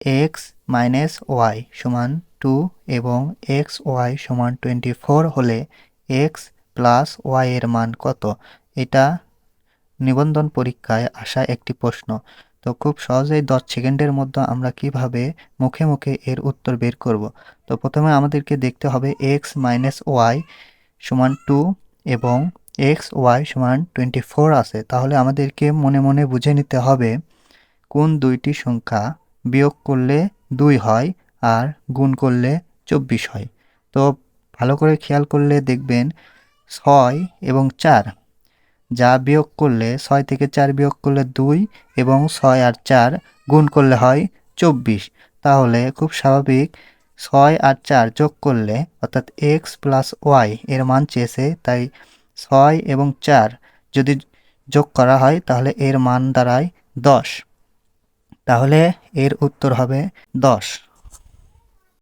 X minus Y সমান two এবং X Y সমান টোয়েন্টি ফোর হলে এক্স প্লাস ওয়াইয়ের মান কত? এটা নিবন্ধন পরীক্ষায় আসা একটি প্রশ্ন। তো খুব সহজেই দশ সেকেন্ডের মধ্যে আমরা কীভাবে মুখে মুখে এর উত্তর বের করব? তো প্রথমে আমাদেরকে দেখতে হবে এক্স মাইনাস ওয়াই সমান টু এবং এক্স ওয়াই সমান টোয়েন্টি ফোর আছে। তাহলে আমাদেরকে মনে মনে বুঝে নিতে হবে কোন দুইটি সংখ্যা বিয়োগ করলে দুই হয় আর গুণ করলে চব্বিশ হয়। তো ভালো করে খেয়াল করলে দেখবেন ছয় এবং চার। যা বিয়োগ করলে ছয় থেকে চার বিয়োগ করলে দুই এবং ছয় আর চার গুণ করলে হয় চব্বিশ। তাহলে খুব স্বাভাবিক ছয় আর চার যোগ করলে অর্থাৎ এক্স প্লাস ওয়াই এর মান চেয়েছে, তাই ছয় এবং চার যদি যোগ করা হয় তাহলে এর মান দাঁড়ায় দশ। তাহলে এর উত্তর হবে দশ।